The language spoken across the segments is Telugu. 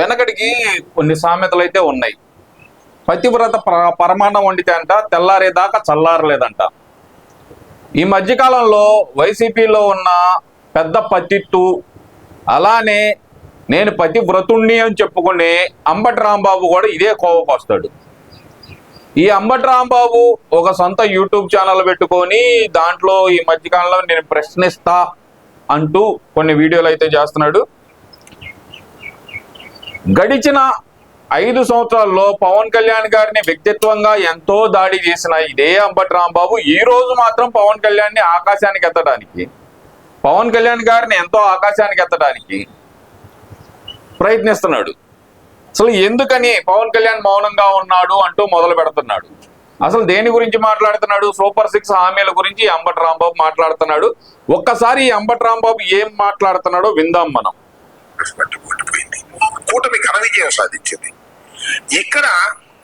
వెనకడికి కొన్ని సామెతలు అయితే ఉన్నాయి. పతివ్రత పర- పరమాన్నం వండితే అంట తెల్లారేదాకా చల్లారలేదంట. ఈ మధ్యకాలంలో వైసీపీలో ఉన్న పెద్ద పతిట్టు అలానే నేను పతివ్రతుణ్ణి అని చెప్పుకునే అంబటి రాంబాబు కూడా ఇదే కోవకు వస్తాడు. ఈ అంబటి రాంబాబు ఒక సొంత యూట్యూబ్ ఛానల్ పెట్టుకొని దాంట్లో ఈ మధ్యకాలంలో నేను ప్రశ్నిస్తా అంటూ కొన్ని వీడియోలు అయితే చేస్తున్నాడు. గడిచిన ఐదు సంవత్సరాల్లో పవన్ కళ్యాణ్ గారిని వ్యక్తిత్వంగా ఎంతో దాడి చేసిన ఇదే అంబటి రాంబాబు ఈ రోజు మాత్రం పవన్ కళ్యాణ్ని ఆకాశానికి ఎత్తడానికి పవన్ కళ్యాణ్ గారిని ఎంతో ఆకాశానికి ఎత్తడానికి ప్రయత్నిస్తున్నాడు. అసలు ఎందుకని పవన్ కళ్యాణ్ మౌనంగా ఉన్నాడు అంటూ మొదలు పెడుతున్నాడు? అసలు దేని గురించి మాట్లాడుతున్నాడు? సూపర్ సిక్స్ హామీల గురించి అంబటి రాంబాబు మాట్లాడుతున్నాడు. ఒక్కసారి ఈ అంబటి రాంబాబు ఏం మాట్లాడుతున్నాడో విందాం మనం. కూటమి ఘన విజయం సాధించింది. ఇక్కడ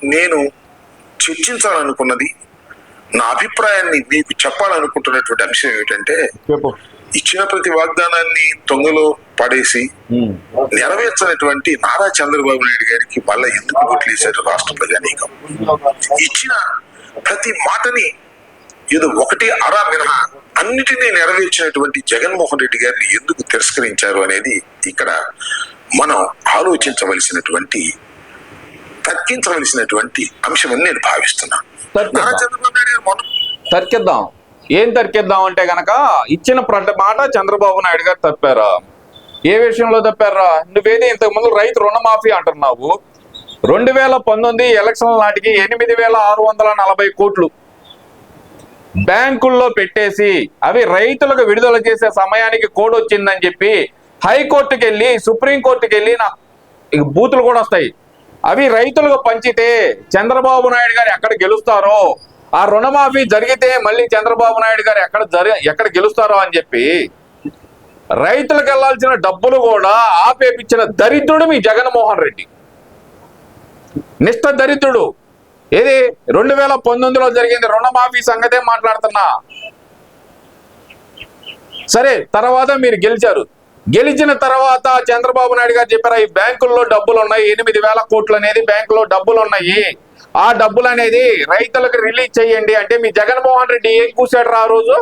నేను చర్చించాలనుకున్నది నా అభిప్రాయాన్ని మీకు చెప్పాలనుకుంటున్నటువంటి అంశం ఏమిటంటే ఇచ్చిన ప్రతి వాగ్దానాన్ని తొంగలో పడేసి నెరవేర్చినటువంటి నారా చంద్రబాబు నాయుడు గారికి మళ్ళా ఎందుకు గుట్లేశారు రాష్ట్ర ప్రజానీకం? ఇచ్చిన ప్రతి మాటని ఏదో ఒకటి అరా మినహా అన్నిటినీ నెరవేర్చినటువంటి జగన్మోహన్ రెడ్డి గారిని ఎందుకు తిరస్కరించారు అనేది ఇక్కడ మనం ఆలోచించవలసినటువంటి తర్కించవలసినటువంటి అంశమని నేను భావిస్తున్నాను తర్కిద్దాం. ఏం తర్కిద్దాం అంటే గనక ఇచ్చిన మాట చంద్రబాబు నాయుడు గారు తప్పారా? ఏ విషయంలో తప్పారా? నువ్వేది ఇంతకు ముందు రైతు రుణమాఫీ అంటున్నావు. రెండు వేల పంతొమ్మిది ఎలక్షన్ల నాటికి ఎనిమిది వేల ఆరు వందల నలభై కోట్లు బ్యాంకుల్లో పెట్టేసి అవి రైతులకు విడుదల చేసే సమయానికి కోడ్ వచ్చిందని చెప్పి హైకోర్టుకి వెళ్ళి సుప్రీంకోర్టుకి వెళ్ళి నా ఇక బూతులు కూడా వస్తాయి. అవి రైతులకు పంచితే చంద్రబాబు నాయుడు గారు ఎక్కడ గెలుస్తారో ఆ రుణమాఫీ జరిగితే మళ్ళీ చంద్రబాబు నాయుడు గారు ఎక్కడ జరి ఎక్కడ గెలుస్తారో అని చెప్పి రైతులకు వెళ్ళాల్సిన డబ్బులు కూడా ఆపేపించిన దరిద్రుడు మీ జగన్మోహన్ రెడ్డి. నిష్ట దరిద్రుడు. ఏది? రెండు వేల పంతొమ్మిదిలో జరిగింది రుణమాఫీ సంగతే మాట్లాడుతున్నా. సరే తర్వాత మీరు గెలిచారు. గెలిచిన తర్వాత చంద్రబాబు నాయుడు గారు చెప్పారు ఈ బ్యాంకుల్లో డబ్బులు ఉన్నాయి ఎనిమిది వేల కోట్లు అనేది బ్యాంకులో డబ్బులు ఉన్నాయి ఆ డబ్బులు అనేది రైతులకు రిలీజ్ చేయండి. అంటే మీ జగన్మోహన్ రెడ్డి ఏం కూసాడు రా ఆ రోజు?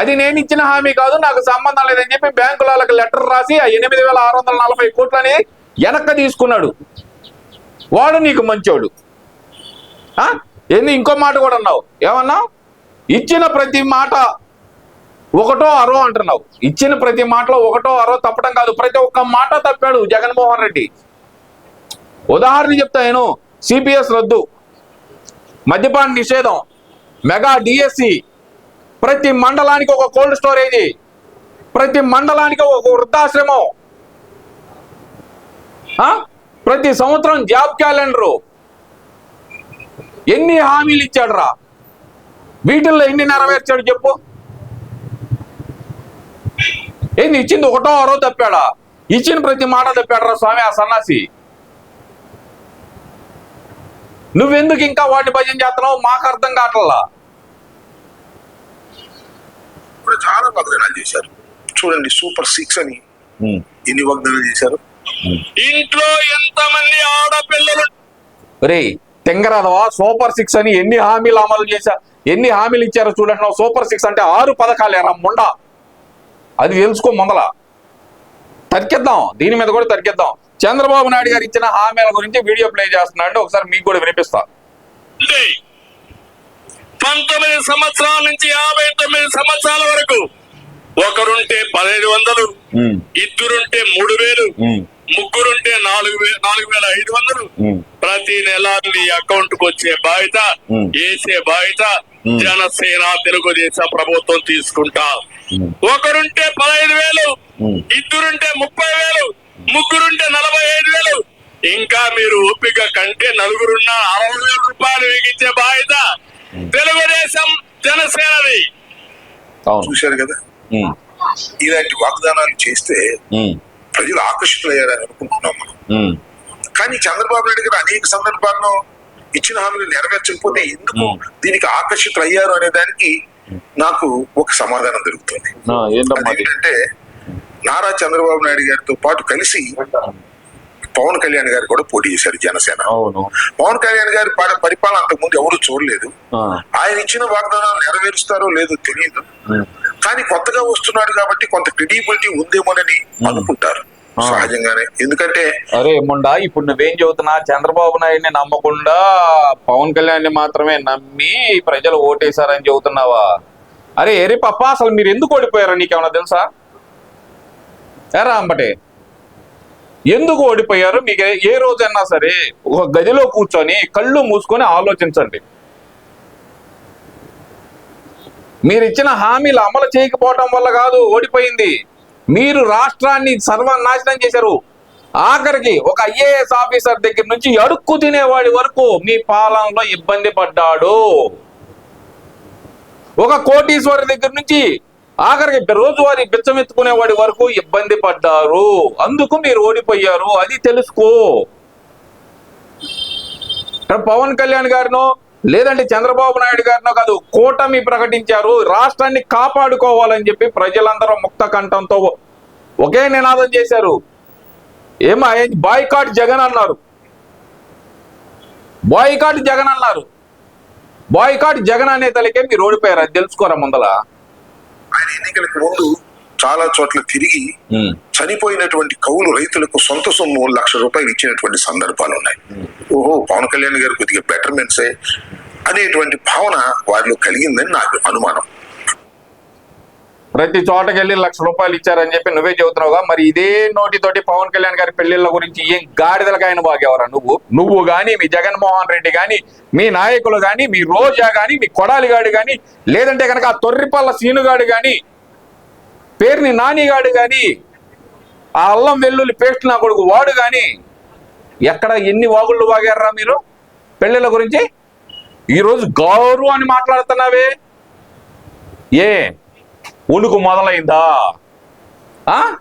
అది నేను ఇచ్చిన హామీ కాదు నాకు సంబంధం లేదని చెప్పి బ్యాంకుల వాళ్ళకి లెటర్ రాసి ఆ ఎనిమిది వేల ఆరు వందల నలభై కోట్లు అనేది వెనక్కి తీసుకున్నాడు. వాడు నీకు మంచోడు. ఏంది ఇంకో మాట కూడా అన్నావు. ఏమన్నావు? ఇచ్చిన ప్రతి మాట ఒకటో అరో అంటున్నావు. ఇచ్చిన ప్రతి మాటలో ఒకటో అరో తప్పడం కాదు. ప్రతి ఒక్క మాట తప్పాడు జగన్మోహన్ రెడ్డి. ఉదాహరణ చెప్తా నేను. సిపిఎస్ రద్దు. మద్యపాన నిషేధం. మెగా డిఎస్సి ప్రతి మండలానికి ఒక కోల్డ్ స్టోరేజీ. ప్రతి మండలానికి ఒక వృద్ధాశ్రమం. ప్రతి సంవత్సరం జాబ్ క్యాలెండరు. ఎన్ని హామీలు ఇచ్చాడు రా వీటిల్లో ఎన్ని నెరవేర్చాడు చెప్పు. ఏంది ఇచ్చింది ఒకటో అరో తప్పాడా? ఇచ్చిన ప్రతి మాట తప్పాడు రా స్వామి ఆ సన్నాసి. నువ్వెందుకు ఇంకా వాటి భజన చేస్తున్నావు మాకు అర్థం కావట్లా కూడా చాలా వాగ్దానాలు చేశారు. చూడండి సూపర్ సిక్స్ అని ఎన్ని వాగ్దానాలు చేశారు? ఇంట్లో ఎంతమంది ఆడపిల్లలు రే తెంగరాదవా సూపర్ సిక్స్ అని ఎన్ని హామీలు అమలు చేశా ఎన్ని హామీలు ఇచ్చారో చూడండి సూపర్ సిక్స్ అంటే ఆరు పథకాలు ఎరా ముండ. అది తెలుసుకో ముందల తర్కిద్దాం దీని మీద కూడా తర్కిద్దాం చంద్రబాబు నాయుడు గారు ఇచ్చిన హామీల గురించి వీడియో ప్లే చేస్తున్నా అంటే ఒకసారి మీకు కూడా వినిపిస్తా. పంతొమ్మిది సంవత్సరాల నుంచి యాభై తొమ్మిది సంవత్సరాల వరకు ఒకరుంటే పదిహేడు వందలు ఇద్దరుంటే మూడు వేలు ముగ్గురుంటే నాలుగు వే నాలుగు వేల ఐదు వందలు. ప్రతి నెల మీ అకౌంట్కు వచ్చే బాధ్యత. వేసే బాధ్యత. జనసేన తెలుగుదేశం ప్రభుత్వం తీసుకుంటా. ఒకరుంటే పదహైదు వేలు. ఇద్దరుంటే ముప్పై వేలు ముగ్గురుంటే నలభై ఐదు వేలు. ఇంకా మీరు ఓపిక కంటే నలుగురున్న అరవై వేల రూపాయలు ఇచ్చే బాధ్యత తెలుగుదేశం జనసేనది. చూశారు కదా? ఇలాంటి వాగ్దానాలు చేస్తే ప్రజలు ఆకర్షితులయ్యారని అనుకుంటున్నాం మనం. కానీ చంద్రబాబు నాయుడు గారు అనేక సందర్భాల్లో ఇచ్చిన హామీలు నెరవేర్చకపోతే ఎందుకు. దీనికి ఆకర్షితులు అయ్యారు అనే దానికి నాకు ఒక సమాధానం దొరుకుతుంది? అదేంటంటే నారా చంద్రబాబు నాయుడు గారితో పాటు కలిసి పవన్ కళ్యాణ్ గారు కూడా పోటీ చేశారు జనసేన. పవన్ కళ్యాణ్ గారి పరి- పరిపాలన అంతకుముందు ఎవరు చూడలేదు. ఆయన ఇచ్చిన వాగ్దానాలు నెరవేరుస్తారో లేదో తెలియదు కానీ కొత్తగా వస్తున్నాడు కాబట్టి కొంత క్రెడిబిలిటీ ఉందేమోనని అనుకుంటారు. సహజంగానే. ఎందుకంటే అరే ముండా ఇప్పుడు నువ్వేం చెబుతున్నా? చంద్రబాబు నాయుడిని నమ్మకుండా పవన్ కళ్యాణ్ మాత్రమే నమ్మి ప్రజలు ఓటేశారని చెబుతున్నావా? అరే ఎరి పప్ప అసలు మీరు ఎందుకు ఓడిపోయారో నీకేమన్నా తెలుసా? ఎరా అంబటే ఎందుకు ఓడిపోయారు? మీకు ఏ- ఏ రోజైనా సరే ఒక గదిలో కూర్చొని కళ్ళు మూసుకొని ఆలోచించండి. మీరు ఇచ్చిన హామీలు అమలు చేయకపోవటం వల్ల కాదు ఓడిపోయింది. మీరు రాష్ట్రాన్ని సర్వనాశనం చేశారు. ఆఖరికి ఒక ఐఏఎస్ ఆఫీసర్ దగ్గర నుంచి అడుక్కు తినేవాడి వరకు మీ పాలనలో ఇబ్బంది పడ్డాడు. ఒక కోటీశ్వరి దగ్గర నుంచి ఆఖరికి రోజువారీ బిచ్చమెత్తుకునేవాడి వరకు ఇబ్బంది పడ్డారు. అందుకు మీరు ఓడిపోయారు. అది తెలుసుకో. పవన్ కళ్యాణ్ గారినో లేదంటే చంద్రబాబు నాయుడు గారినో కాదు కూటమి ప్రకటించారు. రాష్ట్రాన్ని కాపాడుకోవాలని చెప్పి ప్రజలందరూ ముక్త కంఠంతో ఒకే నినాదం చేశారు. ఏమా బాయ్కాట్ జగన్ అన్నారు. బాయ్కాట్ జగన్ అన్నారు. బాయ్కాట్ జగన్ అనే తలకే మీరు ఓడిపోయారు? అది తెలుసుకోరా ముందల? ఆయన ఎన్నికలకు ముందు చాలా చోట్ల తిరిగి చనిపోయినటువంటి కౌలు రైతులకు సొంత సొమ్ము లక్ష రూపాయలు ఇచ్చినటువంటి సందర్భాలు ఉన్నాయి. ఓహో పవన్ కళ్యాణ్ గారు కొద్దిగా బెటర్మెంట్సే అనేటువంటి భావన వారిలో కలిగిందని నాకు అనుమానం. ప్రతి చోటకి వెళ్ళి లక్ష రూపాయలు ఇచ్చారని చెప్పి నువ్వే చెబుతున్నావుగా మరి ఇదే నోటితోటి పవన్ కళ్యాణ్ గారి పెళ్ళిళ్ళ గురించి ఏం గాడిదలకాయన బాగేవరా నువ్వు? నువ్వు గాని మీ జగన్మోహన్ రెడ్డి గాని మీ నాయకులు గాని మీ రోజా గాని మీ కొడాలిగాడు గాని లేదంటే కనుక ఆ తొర్రిపల్ల సీనుగాడు గాని పేరుని నానిగాడు కానీ ఆ అల్లం వెల్లుల్లి పేస్ట్ నా కొడుకు వాడు కానీ ఎక్కడ ఎన్ని వాగుళ్ళు వాగారా మీరు? పెళ్ళిళ్ళ గురించి? ఈరోజు గౌరవం అని మాట్లాడుతున్నావే. ఏ ఉణుకు మొదలైందా? ఆ?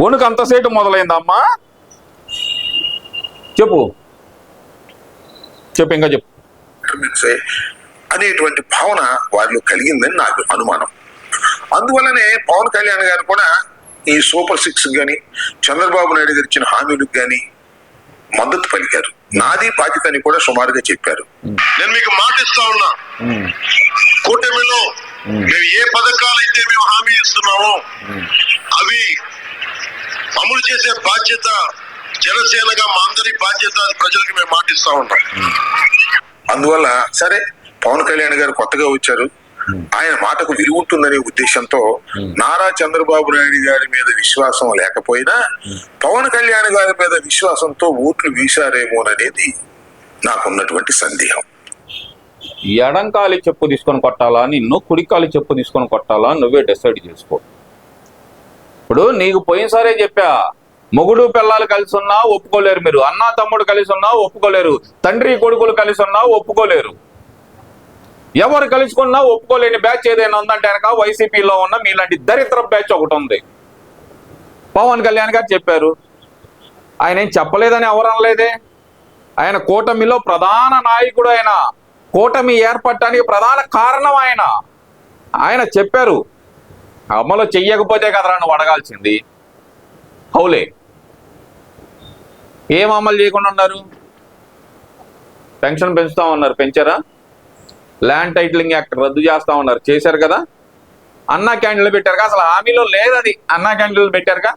ఉణుకు అంతసేటు మొదలైందా అమ్మా చెప్పు. చెప్పు ఇంకా చెప్పు. అనేటువంటి భావన వారిలో కలిగిందని నాకు అనుమానం. అందువల్లనే పవన్ కళ్యాణ్ గారు కూడా ఈ సూపర్ సిక్స్ కానీ చంద్రబాబు నాయుడు గారు ఇచ్చిన హామీలకు కానీ మద్దతు పలికారు. నాది బాధ్యత అని కూడా సుమారుగా చెప్పారు. నేను మీకు మాటిస్తా ఉన్నా. కూటమిలో మేము ఏ పథకాలు అయితే మేము హామీ ఇస్తున్నామో అవి అమలు చేసే బాధ్యత జనసేనగా మా అందరి బాధ్యత అని ప్రజలకు మేము మాటిస్తా ఉంటాం. అందువల్ల సరే పవన్ కళ్యాణ్ గారు కొత్తగా వచ్చారు. ఆయన మాటకు విలువ ఉంటుందనే ఉద్దేశంతో నారా చంద్రబాబు నాయుడు గారి మీద విశ్వాసం లేకపోయినా పవన్ కళ్యాణ్ గారి మీద విశ్వాసంతో ఓట్లు వీశారేమోననేది నాకున్నటువంటి సందేహం. ఎడంకాలి చెప్పు తీసుకొని కొట్టాలా? నిన్ను కుడికాలి చెప్పు తీసుకొని కొట్టాలా? నువ్వే డిసైడ్ చేసుకో. ఇప్పుడు నీకు పోయినసారే చెప్పా మొగుడు పిల్లలు కలిసి ఉన్నా ఒప్పుకోలేరు మీరు అన్న తమ్ముడు కలిసి ఉన్నా ఒప్పుకోలేరు తండ్రి కొడుకులు కలిసి ఉన్నా ఒప్పుకోలేరు. ఎవరు కలుసుకున్నా ఒప్పుకోలేని బ్యాచ్ ఏదైనా ఉందంటే కనుక వైసీపీలో ఉన్న మీలాంటి దరిద్ర బ్యాచ్ ఒకటి ఉంది. పవన్ కళ్యాణ్ గారు చెప్పారు. ఆయన ఏం చెప్పలేదని ఎవరు అనలేదే? ఆయన కూటమిలో ప్రధాన నాయకుడు ఆయన. కూటమి ఏర్పడటానికి ప్రధాన కారణం ఆయన. ఆయన చెప్పారు అమలు చెయ్యకపోతే కదరా నువ్వు అడగాల్సింది. హౌలే. ఏం అమలు చేయకుండా ఉన్నారు? పెన్షన్ పెంచుతా ఉన్నారు. పెంచారా? ల్యాండ్ టైటిలింగ్ యాక్ట్ రద్దు చేస్తా ఉన్నారు. చేశారు కదా? అన్నా క్యాండిల్ పెట్టారుగా? అసలు హామీలో లేదది అన్నా క్యాండిల్ పెట్టారుగా?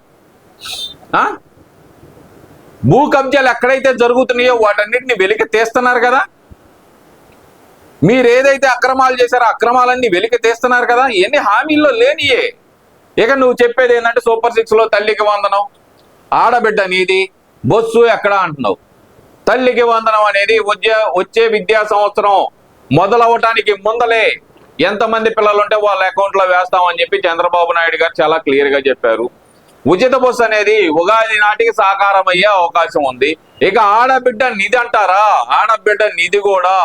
భూ కబ్జాలు ఎక్కడైతే జరుగుతున్నాయో వాటన్నిటిని వెలికి తీస్తున్నారు కదా? మీరు ఏదైతే అక్రమాలు చేశారో అక్రమాలన్నీ వెలికి తీస్తున్నారు కదా? ఎన్ని హామీల్లో లేనియే. ఇక నువ్వు చెప్పేది ఏంటంటే సూపర్ సిక్స్లో తల్లికి వందనం ఆడబిడ్డ నీది బొస్సు ఎక్కడ అంటున్నావు? తల్లికి వందనం అనేది వచ్చే వచ్చే విద్యా సంవత్సరం మొదలవటానికి ముందలే ఎంతమంది పిల్లలు ఉంటే వాళ్ళ అకౌంట్లో వేస్తామని చెప్పి చంద్రబాబు నాయుడు గారు చాలా క్లియర్గా చెప్పారు. ఉచిత బస్సు అనేది ఉగాది నాటికి సాకారం అయ్యే అవకాశం ఉంది. ఇక ఆడబిడ్డ నిధి అంటారా? ఆడబిడ్డ నిధి కూడా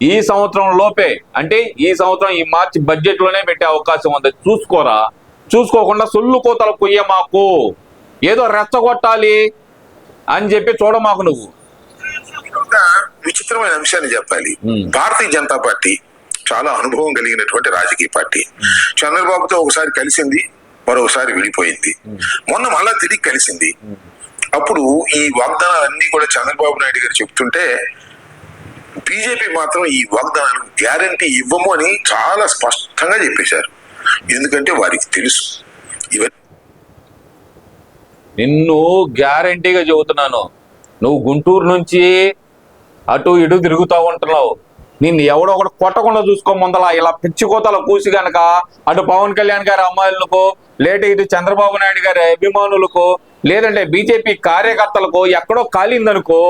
ఈ సంవత్సరం లోపే. అంటే ఈ సంవత్సరం ఈ మార్చి బడ్జెట్లోనే పెట్టే అవకాశం ఉంది. చూసుకోరా? చూసుకోకుండా సొల్లు కోతలు కొయ్య మాకు. ఏదో రెచ్చగొట్టాలి అని చెప్పి చూడ మాకు నువ్వు అంశాన్ని చెప్పాలి. భారతీయ జనతా పార్టీ చాలా అనుభవం కలిగినటువంటి రాజకీయ పార్టీ. చంద్రబాబుతో ఒకసారి కలిసింది మరొకసారి విడిపోయింది. మొన్న మళ్ళా తిరిగి కలిసింది. అప్పుడు ఈ వాగ్దానాలన్నీ కూడా చంద్రబాబు నాయుడు గారు చెప్తుంటే బీజేపీ మాత్రం ఈ వాగ్దానాలకు గ్యారంటీ ఇవ్వము అని చాలా స్పష్టంగా చెప్పేశారు. ఎందుకంటే వారికి తెలుసు. ఇవన్నీ నిన్ను గ్యారంటీగా చెబుతున్నాను. నువ్వు గుంటూరు నుంచి అటు ఇటు తిరుగుతూ ఉంటున్నావు. నిన్ను ఎవడో ఒకటి కొట్టకుండా చూసుకో ముందల. ఇలా పిచ్చి కోతల కూసి గనక అటు పవన్ కళ్యాణ్ గారి అమ్మాయిలకు లేట ఇటు చంద్రబాబు నాయుడు గారి అభిమానులకు లేదంటే బీజేపీ కార్యకర్తలకు ఎక్కడో కాలిందనుకో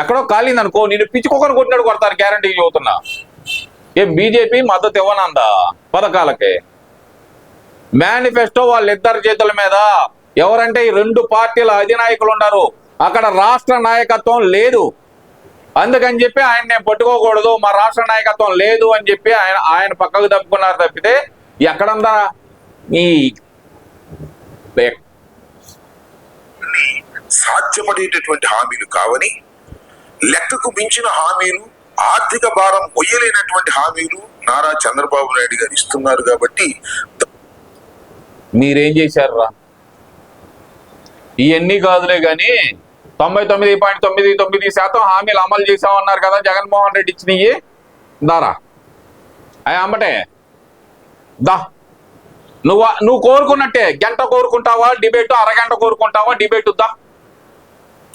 ఎక్కడో కాలిందనుకో నేను పిచ్చుకోకని కొట్టినాడు కొడతారు గ్యారంటీ చెబుతున్నా. ఏ బీజేపీ మద్దతు ఇవ్వనందా? పథకాలకి. మేనిఫెస్టో వాళ్ళిద్దరి చేతుల మీద. ఎవరంటే ఈ రెండు పార్టీల అధినాయకులు ఉన్నారు అక్కడ రాష్ట్ర నాయకత్వం లేదు. అందుకని చెప్పి ఆయన నేను పట్టుకోకూడదు మా రాష్ట్ర నాయకత్వం లేదు అని చెప్పి ఆయన ఆయన పక్కకు తప్పుకున్నారు తప్పితే ఎక్కడందా ఈ సాధ్యపడేటటువంటి హామీలు కావని లెక్కకు మించిన హామీలు ఆర్థిక భారం మొయ్యలేనటువంటి హామీలు నారా చంద్రబాబు నాయుడు గారు ఇస్తున్నారు కాబట్టి మీరేం చేశారురా? ఇవన్నీ కాదులే గాని తొంభై తొమ్మిది పాయింట్ తొమ్మిది తొమ్మిది శాతం హామీలు అమలు చేసామన్నారు కదా జగన్మోహన్ రెడ్డి ఇచ్చినవి దారా? అవి అమ్మటే దా. నువ్వు నువ్వు కోరుకున్నట్టే. గంట కోరుకుంటావా? డిబేట్ అరగంట కోరుకుంటావా? డిబేట్ దా.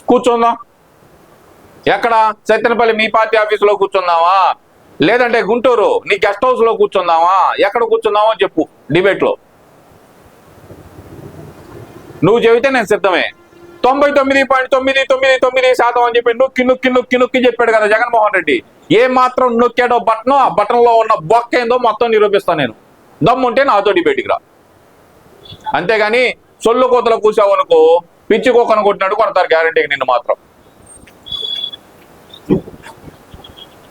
కూర్చుందాం. ఎక్కడ? సత్యనపల్లి మీ పార్టీ ఆఫీసులో కూర్చుందామా? లేదంటే గుంటూరు నీ గెస్ట్ హౌస్లో కూర్చుందామా? ఎక్కడ కూర్చుందామో చెప్పు డిబేట్లో. నువ్వు చెబితే నేను సిద్ధమే. తొంభై తొమ్మిది పాయింట్ తొమ్మిది తొమ్మిది తొమ్మిది శాతం అని చెప్పి నొక్కి నొక్కి నొక్కి నొక్కి చెప్పాడు కదా జగన్మోహన్ రెడ్డి. ఏ మాత్రం నొక్కాడో బటన్ ఆ బటన్లో ఉన్న బొక్క ఏందో మొత్తం నిరూపిస్తాను నేను. దమ్ముంటే నాతో డిబేట్కి రా. అంతేగాని సొల్లు కోతలు కూసావనుకో పిచ్చి కోకను కొట్టినట్టు కొడతారు గ్యారంటీకి నిన్ను మాత్రం.